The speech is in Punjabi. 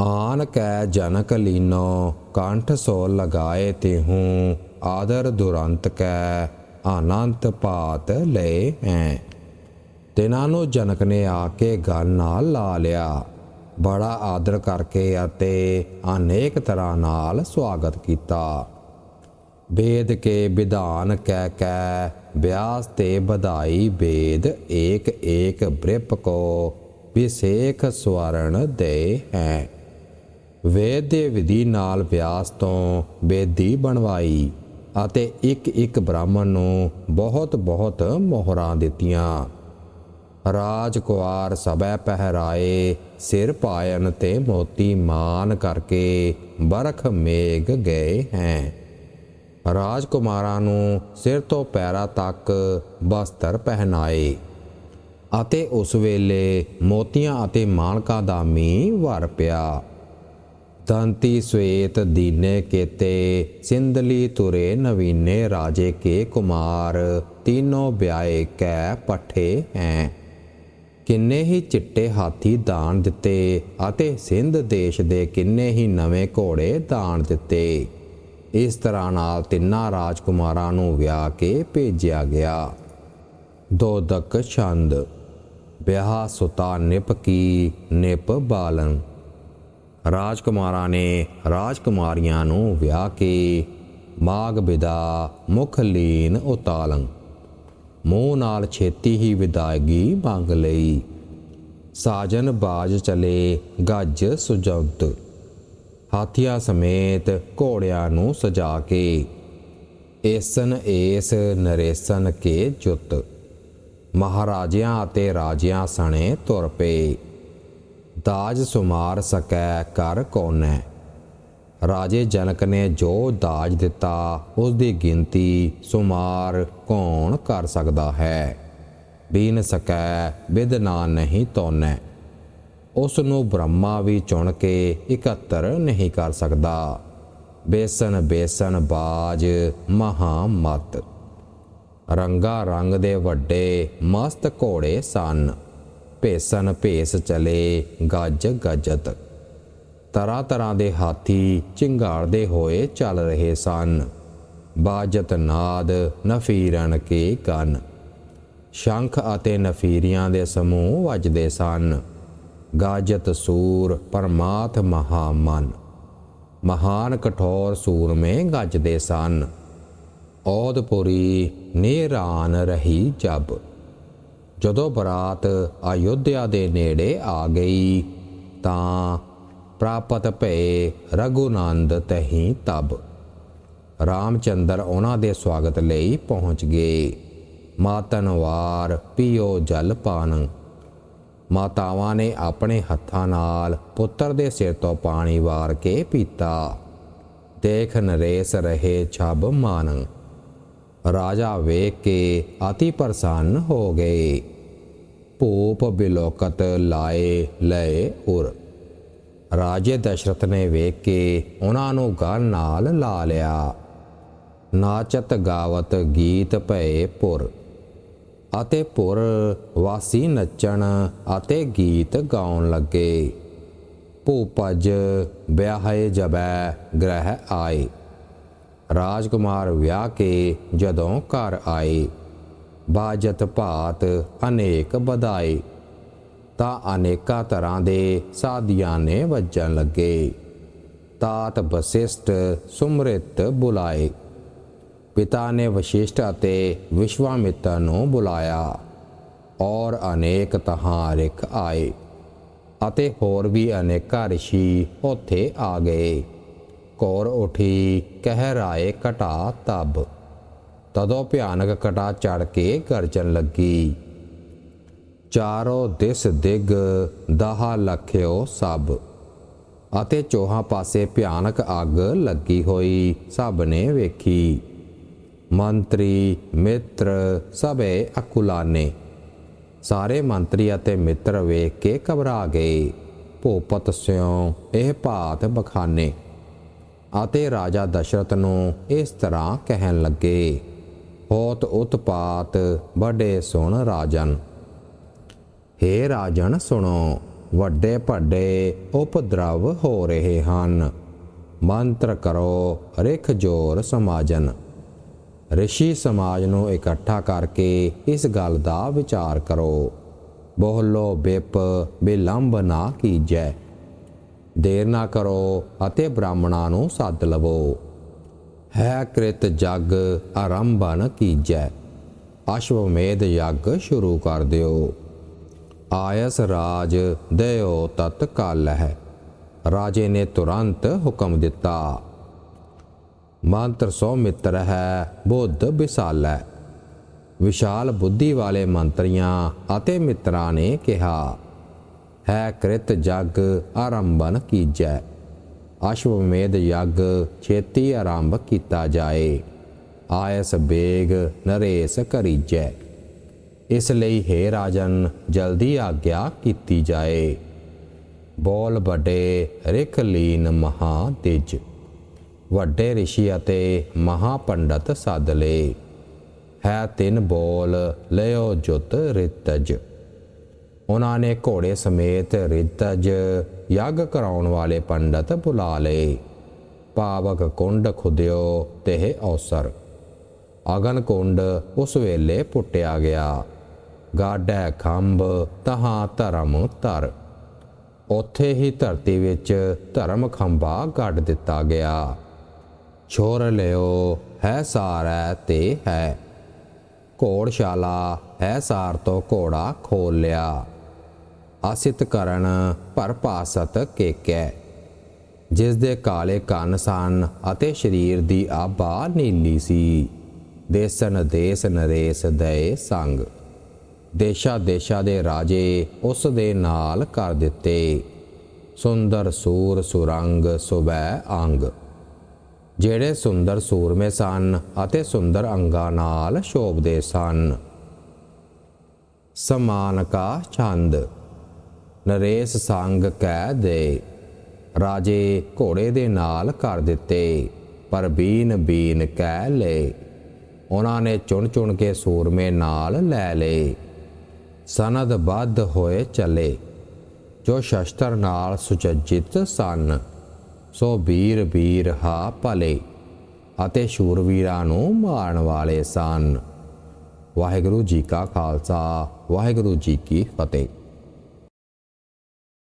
ਆਨ ਕੈ ਜਨਕ ਲੀਨੋ, ਕੰਠ ਸੋ ਲਗਾਏ ਤੇ ਹੂੰ ਆਦਰ ਦੁਰੰਤ ਕੈ ਅਨੰਤ ਪਾਤ ਲਏ ਹੈ ਤਿਨਾਂ ਨੂੰ ਜਨਕ ਨੇ ਆ ਕੇ ਗਲ ਨਾਲ ਲਾ ਲਿਆ। ਬੜਾ ਆਦਰ ਕਰਕੇ ਅਤੇ ਅਨੇਕ ਤਰ੍ਹਾਂ ਨਾਲ ਸਵਾਗਤ ਕੀਤਾ। ਵੇਦ ਕੇ ਵਿਧਾਨ ਕਹਿ ਕੈ ਵਿਆਸ ਤੇ ਵਧਾਈ ਵੇਦ ਏਕ ਏਕ ਬ੍ਰਿਪ ਕੋ, ਵਿਸੇਖ ਸਵਰਣ ਦੇ ਹੈ ਵੇਦ ਦੇ ਵਿਧੀ ਨਾਲ ਵਿਆਸ ਤੋਂ ਬੇਦੀ ਬਣਵਾਈ ਅਤੇ ਇੱਕ ਇੱਕ ਬ੍ਰਾਹਮਣ ਨੂੰ ਬਹੁਤ ਬਹੁਤ ਮੋਹਰਾਂ ਦਿੱਤੀਆਂ। ਰਾਜ ਕੁਆਰ ਸਭੈ ਪਹਿਰਾਏ ਸਿਰ ਪਾਇਨ ਤੇ ਮੋਤੀ ਮਾਨ ਕਰਕੇ ਬਰਖ ਮੇਗ ਗਏ ਹੈ। ਰਾਜਕੁਮਾਰਾਂ ਨੂੰ ਸਿਰ ਤੋਂ ਪੈਰਾਂ ਤੱਕ ਬਸਤਰ ਪਹਿਨਾਏ ਅਤੇ ਉਸ ਵੇਲੇ ਮੋਤੀਆਂ ਅਤੇ ਮਾਨਕਾਂ ਦਾ ਮੀਂਹ ਵਰ ਪਿਆ। ਦੰਤੀ ਸਵੇਤ ਦੀਨੇ ਕੇਤੇ ਸਿੰਦਲੀ ਤੁਰੇ ਨਵੀਨੇ ਰਾਜੇ ਕੇ ਕੁਮਾਰ, ਤੀਨੋਂ ਵਿਆਏ ਕੈ ਪੱਠੇ ਹੈ ਕਿੰਨੇ ਹੀ ਚਿੱਟੇ ਹਾਥੀ ਦਾਨ ਦਿੱਤੇ ਅਤੇ ਸਿੰਧ ਦੇਸ਼ ਦੇ ਕਿੰਨੇ ਹੀ ਨਵੇਂ ਘੋੜੇ ਦਾਨ ਦਿੱਤੇ। ਇਸ ਤਰ੍ਹਾਂ ਨਾਲ ਤਿੰਨਾਂ ਰਾਜਕੁਮਾਰਾਂ ਨੂੰ ਵਿਆਹ ਕੇ ਭੇਜਿਆ ਗਿਆ। ਦੋਦਕ ਛੰਦ, ਵਿਆਹ ਸੁਤਾ ਨਿਪ ਕੀ, ਨਿਪ ਬਾਲਨ ਰਾਜਕੁਮਾਰਾਂ ਨੇ ਰਾਜਕੁਮਾਰੀਆਂ ਨੂੰ ਵਿਆਹ ਕੇ ਮਾਗ ਵਿਦਾ ਮੁਖ ਲੀਨ ਉਤਾਲੰ। ਮੂੰਹ ਨਾਲ ਛੇਤੀ ਹੀ ਵਿਦਾਇਗੀ ਮੰਗ ਲਈ। ਸਾਜਨ ਬਾਜ ਚਲੇ, ਗੱਜ ਸੁਜੰਤ ਹਾਥੀਆਂ ਸਮੇਤ ਘੋੜਿਆਂ ਨੂੰ ਸਜਾ ਕੇ, ਏਸਨ ਏਸ ਨਰੇਸਨ ਕੇ ਜੁਤ। ਮਹਾਰਾਜਿਆਂ ਅਤੇ ਰਾਜਿਆਂ ਸਣੇ ਤੁਰ ਪਏ। ਦਾਜ ਸੁਮਾਰ ਸਕੈ ਕਰ ਕੋਨੈ। ਰਾਜੇ ਜਨਕ ਨੇ ਜੋ ਦਾਜ ਦਿੱਤਾ ਉਸ ਦੀ ਗਿਣਤੀ ਸੁਮਾਰ ਕੌਣ ਕਰ ਸਕਦਾ ਹੈ? ਬੀਨ ਸਕੈ ਵਿਦਨਾ ਨਹੀਂ ਤੋਨੈ। ਉਸ ਨੂੰ ਬ੍ਰਹਮਾ ਵੀ ਚੁਣ ਕੇ ਇਕੱਤਰ ਨਹੀਂ ਕਰ ਸਕਦਾ। ਬੇਸਨ ਬੇਸਨ ਬਾਜ ਮਹਾ ਮਤ। ਰੰਗਾ ਰੰਗ ਦੇ ਵੱਡੇ ਮਸਤ ਘੋੜੇ ਸਨ। ਭੇਸਨ ਭੇਸ ਚਲੇ ਗੱਜ ਗੱਜਤ। ਤਰ੍ਹਾਂ ਤਰ੍ਹਾਂ ਦੇ ਹਾਥੀ ਚਿੰਗਾੜਦੇ ਹੋਏ ਚੱਲ ਰਹੇ ਸਨ। ਬਾਜਤ ਨਾਦ ਨਫੀਰਨ ਕੇ ਕੰਨ। ਸ਼ੰਖ ਅਤੇ ਨਫੀਰੀਆਂ ਦੇ ਸਮੂਹ ਵੱਜਦੇ ਸਨ। ਗਾਜਤ ਸੂਰ ਪਰਮਾਤ ਮਹਾਮਨ। ਮਹਾਨ ਕਠੋਰ ਸੂਰਮੇ ਗੱਜਦੇ ਸਨ। ਔਦਪੁਰੀ ਨੇਰਾਨ ਰਹੀ ਜਬ। ਜਦੋਂ ਬਰਾਤ ਅਯੁੱਧਿਆ ਦੇ ਨੇੜੇ ਆ ਗਈ, ਤਾਂ ਪ੍ਰਾਪਤ ਭਏ ਰਘੁਨੰਦ ਤਹੀਂ ਤਬ। ਰਾਮਚੰਦਰ ਉਹਨਾਂ ਦੇ ਸਵਾਗਤ ਲਈ ਪਹੁੰਚ ਗਏ। ਮਾਤਨਵਾਰ ਪੀਓ ਜਲ ਪਾਨ। ਮਾਤਾਵਾਂ ਨੇ ਆਪਣੇ ਹੱਥਾਂ ਨਾਲ ਪੁੱਤਰ ਦੇ ਸਿਰ ਤੋਂ ਪਾਣੀ ਵਾਰ ਕੇ ਪੀਤਾ। ਦੇਖ ਨਰੇਸ ਰਹੇ ਛਬ ਮਾਨ। ਰਾਜਾ ਵੇਖ ਕੇ ਅਤੀ ਪ੍ਰਸੰਨ ਹੋ ਗਏ। ਭੂਪ ਬਿਲੋਕਤ ਲਾਏ ਲਏ ਉਰ। ਰਾਜੇ ਦਸ਼ਰਥ ਨੇ ਵੇਖ ਕੇ ਉਹਨਾਂ ਨੂੰ ਗਲ ਨਾਲ ਲਾ ਲਿਆ। ਨਾਚਤ ਗਾਵਤ ਗੀਤ ਭਏ ਪੁਰ। ਅਤੇ ਪੁਰ ਵਾਸੀ ਨੱਚਣ ਅਤੇ ਗੀਤ ਗਾਉਣ ਲੱਗੇ। ਭੂਪਜ ਵਿਆਹੇ ਜਬੈ ਗ੍ਰਹਿ ਆਏ। ਰਾਜਕੁਮਾਰ ਵਿਆਹ ਕੇ ਜਦੋਂ ਘਰ ਆਏ, ਬਾਜਤ ਭਾਤ ਅਨੇਕ ਵਧਾਏ। ਤਾਂ ਅਨੇਕਾਂ ਤਰ੍ਹਾਂ ਦੇ ਸਾਧੀਆਂ ਨੇ ਵੱਜਣ ਲੱਗੇ। ਤਾਤ ਵਸਿਸ਼ਟ ਸੁਮ੍ਰਿਤ ਬੁਲਾਏ। ਪਿਤਾ ਨੇ ਵਸ਼ਿਸ਼ਟ ਅਤੇ ਵਿਸ਼ਵਾਮਿਤਰ ਨੂੰ ਬੁਲਾਇਆ ਔਰ ਅਨੇਕ ਤਹਾਰਿਕ ਆਏ ਅਤੇ ਹੋਰ ਵੀ ਅਨੇਕਾਂ ਰਿਸ਼ੀ ਉੱਥੇ ਆ ਗਏ। ਕੋਰ ਉਠੀ ਕਹਿ ਰਾਏ ਘਟਾ ਤਬ। ਤਦੋਂ ਭਿਆਨਕ ਕਟਾ ਚੜ ਕੇ ਗਰਜਣ ਲੱਗੀ। ਚਾਰੋ ਦਿਸ ਦਿਗ ਦਹਾ ਲਖਿਓ ਸਭ। ਅਤੇ ਚੋਹਾਂ ਪਾਸੇ ਭਿਆਨਕ ਅੱਗ ਲੱਗੀ ਹੋਈ ਸਭ ਨੇ ਵੇਖੀ। ਮੰਤਰੀ, ਮਿੱਤਰ ਸਭੇ ਅਕੁਲਾਨੇ। ਸਾਰੇ ਮੰਤਰੀ ਅਤੇ ਮਿੱਤਰ ਵੇਖ ਕੇ ਘਬਰਾ ਗਏ। ਭੋਪਤ ਸਿਉ, ਇਹ ਭਾਤ ਬਖਾਨੇ। ਅਤੇ ਰਾਜਾ ਦਸ਼ਰਥ ਨੂੰ ਇਸ ਤਰ੍ਹਾਂ ਕਹਿਣ ਲੱਗੇ ਹੋਤ ਉਤਪਾਤ ਵੱਡੇ ਸੁਣ ਰਾਜਨ। ਹੇ ਰਾਜਨ ਸੁਣੋ, ਵੱਡੇ ਵੱਡੇ ਉਪਦਰਵ ਹੋ ਰਹੇ ਹਨ। ਮੰਤਰ ਕਰੋ, ਰਿਖ ਜੋਰ ਸਮਾਜਨ। ਰਿਸ਼ੀ ਸਮਾਜ ਨੂੰ ਇਕੱਠਾ ਕਰਕੇ ਇਸ ਗੱਲ ਦਾ ਵਿਚਾਰ ਕਰੋ। ਬੋਲੋ ਬਿਪ ਬਿਲੰਬ ਨਾ ਕੀਜੈ। ਦੇਰ ਨਾ ਕਰੋ ਅਤੇ ਬ੍ਰਾਹਮਣਾਂ ਨੂੰ ਸੱਦ ਲਵੋ। ਹੈ ਕ੍ਰਿਤ ਜਗ ਆਰੰਭਨ ਕੀਜੈ, ਅਸ਼ਵਮੇਧ ਯੱਗ ਸ਼ੁਰੂ ਕਰ ਦਿਓ। ਆਇਸ ਰਾਜ ਦਇਓ ਤਤ ਕਾਲ ਹੈ ਰਾਜੇ ਨੇ ਤੁਰੰਤ ਹੁਕਮ ਦਿੱਤਾ। ਮੰਤਰ ਸੋ ਮਿੱਤਰ ਹੈ, ਬੁੱਧ ਵਿਸਾਲੈ ਵਿਸ਼ਾਲ ਬੁੱਧੀ ਵਾਲੇ ਮੰਤਰੀਆਂ ਅਤੇ ਮਿੱਤਰਾਂ ਨੇ ਕਿਹਾ ਹੈ ਕ੍ਰਿਤ ਜਗ ਆਰੰਭਨ ਕੀਜੈ। ਅਸ਼ਵਮੇਧ ਯੱਗ ਛੇਤੀ ਆਰੰਭ ਕੀਤਾ ਜਾਏ। ਆਇਸ ਬੇਗ ਨਰੇਸ ਕਰੀਜੈ। ਇਸ ਲਈ ਹੈ ਰਾਜਨ, ਜਲਦੀ ਆਗਿਆ ਕੀਤੀ ਜਾਏ। ਬੋਲ ਵੱਡੇ ਰਿਖ ਲੀਨ ਮਹਾ ਤੇਜ। ਵੱਡੇ ਰਿਸ਼ੀ ਅਤੇ ਮਹਾ ਪੰਡਤ ਸੱਦ ਲਏ ਹੈ ਤਿੰਨ ਬੋਲ ਲਿਓ ਜੁਤ ਰਿਤਜ। ਉਹਨਾਂ ਨੇ ਘੋੜੇ ਸਮੇਤ ਰਿਤਜ ਯੱਗ ਕਰਾਉਣ ਵਾਲੇ ਪੰਡਤ ਬੁਲਾ ਲਏ। ਪਾਵਕ ਕੁੰਡ ਖੁਦਿਓ ਤੇ ਔਸਰ। ਅਗਨ ਕੁੰਡ ਉਸ ਵੇਲੇ ਪੁੱਟਿਆ ਗਿਆ। ਗਾਡੈ ਖੰਭ ਤਹਾਂ ਧਰਮ ਧਰ। ਉੱਥੇ ਹੀ ਧਰਤੀ ਵਿੱਚ ਧਰਮ ਖੰਭਾ ਗੱਡ ਦਿੱਤਾ ਗਿਆ। ਛੋਰ ਲਿਓ, ਹੈ ਸਾਰੈ ਤੇ ਹੈ। ਘੋੜਸ਼ਾਲਾ, ਹੈ ਸਾਰ ਤੋਂ ਘੋੜਾ ਖੋਲ ਲਿਆ। ਅਸਿਤ ਕਰਨ ਪਰ ਪਾਸਤ ਕੇਕੈ। ਜਿਸ ਦੇ ਕਾਲੇ ਕੰਨ ਸਨ ਅਤੇ ਸਰੀਰ ਦੀ ਆਭਾ ਨੀਲੀ ਸੀ, ਦੇਸਨ ਦੇਸ ਨਰੇਸ ਦਏ ਸੰਗ। ਦੇਸ਼ਾ ਦੇਸ਼ਾ ਦੇ ਰਾਜੇ ਉਸ ਦੇ ਨਾਲ ਕਰ ਦਿੱਤੇ। ਸੁੰਦਰ ਸੂਰ ਸੁਰੰਗ ਸੁਬੈ ਅੰਗ। ਜਿਹੜੇ ਸੁੰਦਰ ਸੂਰਮੇ ਸਨ ਅਤੇ ਸੁੰਦਰ ਅੰਗਾਂ ਨਾਲ ਸ਼ੋਭਦੇ ਸਨ। ਸਮਾਨ ਕਾ ਛੰਦ ਨਰੇਸ਼ ਸੰਗ ਕਹਿ ਦੇ। ਰਾਜੇ ਘੋੜੇ ਦੇ ਨਾਲ ਕਰ ਦਿੱਤੇ, ਪਰ ਬੀਨ ਬੀਨ ਕਹਿ ਲਏ ਉਹਨਾਂ ਨੇ ਚੁਣ ਚੁਣ ਕੇ ਸੂਰਮੇ ਨਾਲ ਲੈ ਲਏ ਸਨਦ ਬੱਧ ਹੋਏ ਚਲੇ। ਜੋ ਸ਼ਸਤਰ ਨਾਲ ਸੁਚੱਜਿਤ ਸਨ, ਸੋ ਵੀਰ ਵੀਰ ਹਾ ਭਲੇ ਅਤੇ ਸ਼ੂਰਵੀਰਾਂ ਨੂੰ ਮਾਰਨ ਵਾਲੇ ਸਨ। ਵਾਹਿਗੁਰੂ ਜੀ ਕਾ ਖਾਲਸਾ, ਵਾਹਿਗੁਰੂ ਜੀ ਕੀ ਫਤਿਹ।